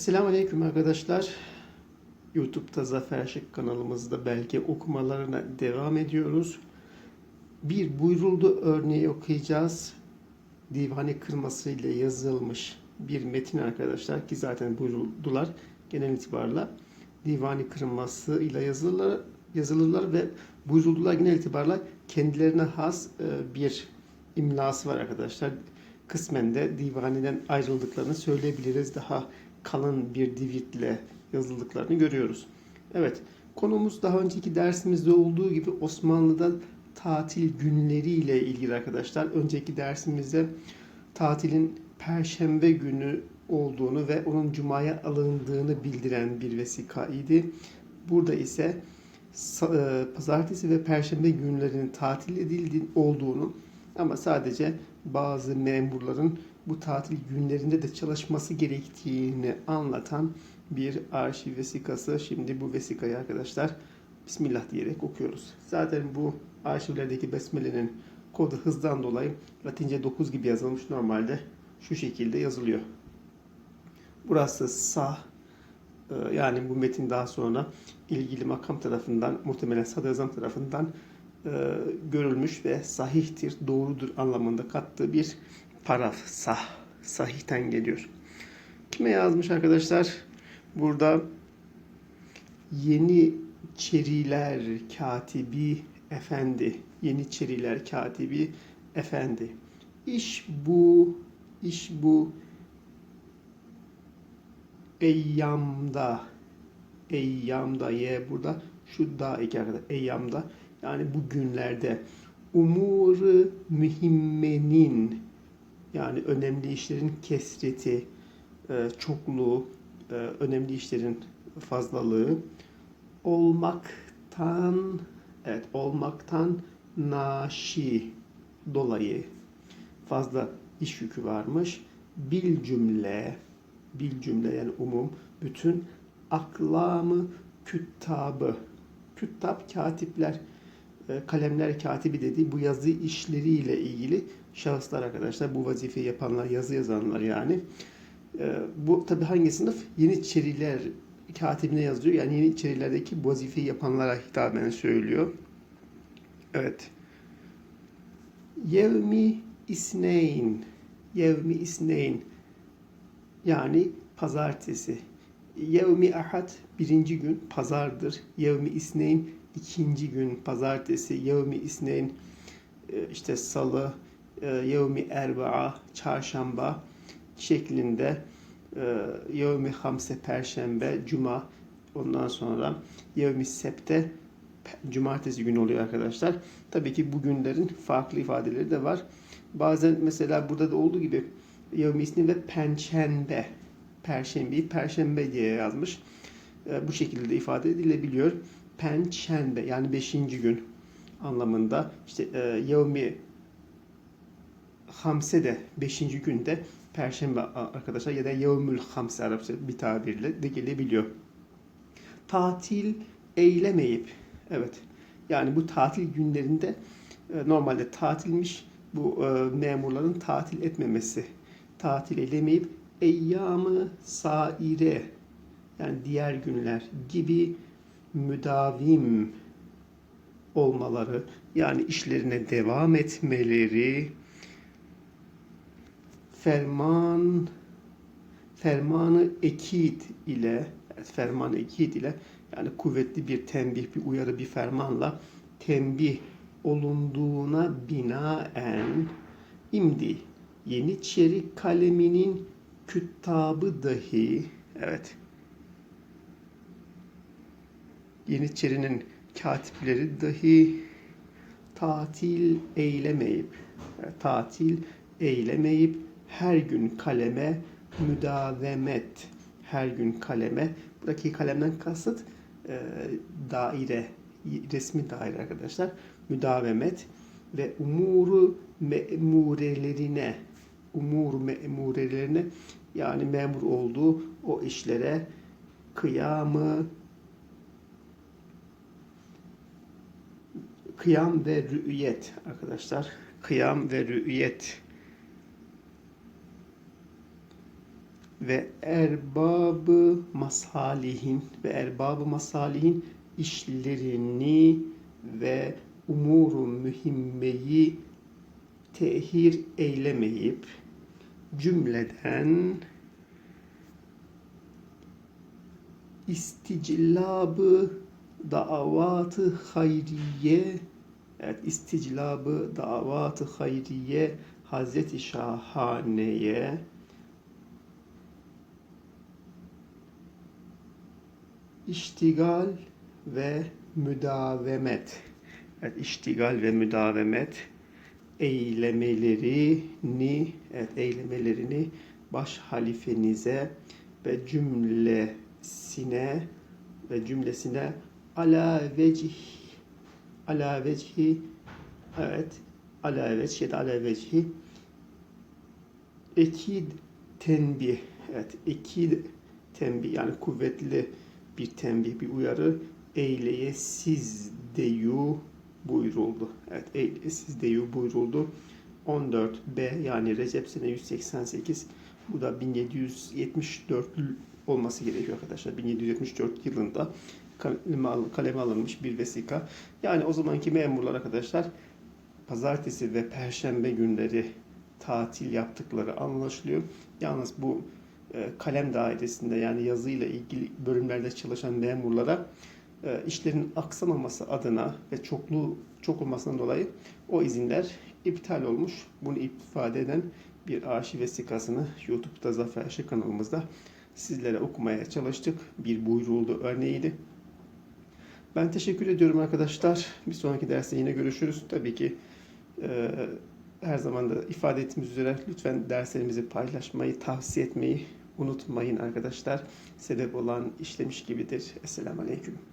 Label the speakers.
Speaker 1: Esselamu Aleyküm arkadaşlar. YouTube'da Zafer Şık kanalımızda belge okumalarına devam ediyoruz. Bir buyuruldu örneği okuyacağız. Divani kırması ile yazılmış bir metin arkadaşlar ki zaten buyuruldular genel itibarla. Divani kırması ile yazılırlar, yazılırlar ve buyuruldular genel itibarla kendilerine has e, bir imlası var arkadaşlar. Kısmen de divaniden ayrıldıklarını söyleyebiliriz. Daha kalın bir divitle yazıldıklarını görüyoruz. Evet, konumuz daha önceki dersimizde olduğu gibi Osmanlı'da tatil günleri ile ilgili arkadaşlar. Önceki dersimizde tatilin perşembe günü olduğunu ve onun cumaya alındığını bildiren bir vesika idi. Burada ise e, pazartesi ve perşembe günlerinin tatil edildiği olduğunu ama sadece bazı memurların bu tatil günlerinde de çalışması gerektiğini anlatan bir arşiv vesikası. Şimdi bu vesikayı arkadaşlar Bismillah diyerek okuyoruz. Zaten bu arşivlerdeki besmelenin kodu hızdan dolayı Latince 9 gibi yazılmış. Normalde şu şekilde yazılıyor. Burası sah e, yani bu metin daha sonra ilgili makam tarafından muhtemelen sadrazam tarafından e, görülmüş ve sahihtir, doğrudur anlamında kattığı bir paraf. Sah, sahihten geliyor. Kime yazmış arkadaşlar? Burada Yeniçeriler Katibi Efendi. Yeniçeriler Katibi Efendi. İş bu, iş bu eyyamda eyyamda ye burada şu da iki arkadaşlar eyyamda yani bu günlerde umuru mühimmenin yani önemli işlerin kesreti e, çokluğu e, önemli işlerin fazlalığı olmaktan evet olmaktan naşi dolayı fazla iş yükü varmış. Bil cümle bil cümle yani umum bütün aklamı küttabı küttab katipler e, kalemler katibi dediği bu yazı işleriyle ilgili şahıslar arkadaşlar bu vazifeyi yapanlar yazı yazanlar yani. E, bu tabi hangi sınıf? Yeniçeriler katibine yazıyor. Yani Yeniçerilerdeki bu vazifeyi yapanlara hitaben söylüyor. Evet. Yevmi isneyn. Yevmi isneyn. Yani pazartesi. Yevmi ahad birinci gün pazardır. Yevmi isneyn ikinci gün pazartesi. Yevmi isneyn e, işte salı. e, Yevmi erbaa çarşamba şeklinde. e, Yevmi hamse perşembe cuma. Ondan sonra Yevmi septe cumartesi günü oluyor arkadaşlar. Tabii ki bu günlerin farklı ifadeleri de var. Bazen mesela burada da olduğu gibi Yevmi isni ve pençembe. Perşembeyi perşembe diye yazmış. E, bu şekilde de ifade edilebiliyor. Pençembe yani beşinci gün anlamında. İşte e, Yevmi Hamse de beşinci günde Perşembe arkadaşlar ya da Yevmül Hamse Arapça bir tabirle de gelebiliyor. Tatil eylemeyip evet yani bu tatil günlerinde e, normalde tatilmiş bu e, memurların tatil etmemesi tatil edemeyip eyyamı saire yani diğer günler gibi müdavim olmaları yani işlerine devam etmeleri ferman fermanı ekid ile ferman ekid ile yani kuvvetli bir tembih, bir uyarı, bir fermanla tembih olunduğuna binaen imdi Yeniçeri kaleminin küttabı dahi evet. Yeniçeri'nin katipleri dahi tatil eylemeyip tatil eylemeyip her gün kaleme müdavemet her gün kaleme buradaki kalemden kasıt e, daire resmi daire arkadaşlar müdavemet ve umuru memurelerine umur memurelerine yani memur olduğu o işlere kıyamı kıyam ve rü'yet arkadaşlar. Kıyam ve rü'yet. Ve erbabı masalihin ve erbabı masalihin işlerini ve umuru mühimmeyi tehir eylemeyip cümleden isticlabı davatı hayriye evet isticlabı davatı hayriye Hazreti Şahane'ye iştigal ve müdavemet. Evet iştigal ve müdavemet eylemelerini evet eylemelerini baş halifenize ve cümlesine ve cümlesine ala vecih ala vecihi evet ala vecih ya da ala vecihi ekid tenbih evet ekid tembih yani kuvvetli bir tembih bir uyarı eyleye siz deyu buyuruldu. Evet eyleye siz deyu buyuruldu. 14B yani Recep sene 188 bu da 1774 olması gerekiyor arkadaşlar. 1774 yılında kaleme, al- kaleme alınmış bir vesika. Yani o zamanki memurlar arkadaşlar pazartesi ve perşembe günleri tatil yaptıkları anlaşılıyor. Yalnız bu e, kalem dairesinde yani yazıyla ilgili bölümlerde çalışan memurlara e, işlerin aksamaması adına ve çoklu çok olmasından dolayı o izinler iptal olmuş. Bunu ifade eden bir arşiv vesikasını YouTube'da Zafer Işık kanalımızda sizlere okumaya çalıştık. Bir buyruğuldu örneğiydi. Ben teşekkür ediyorum arkadaşlar. Bir sonraki derste yine görüşürüz. Tabii ki e, her zaman da ifade ettiğimiz üzere lütfen derslerimizi paylaşmayı, tavsiye etmeyi unutmayın arkadaşlar. Sebep olan işlemiş gibidir. Esselamu Aleyküm.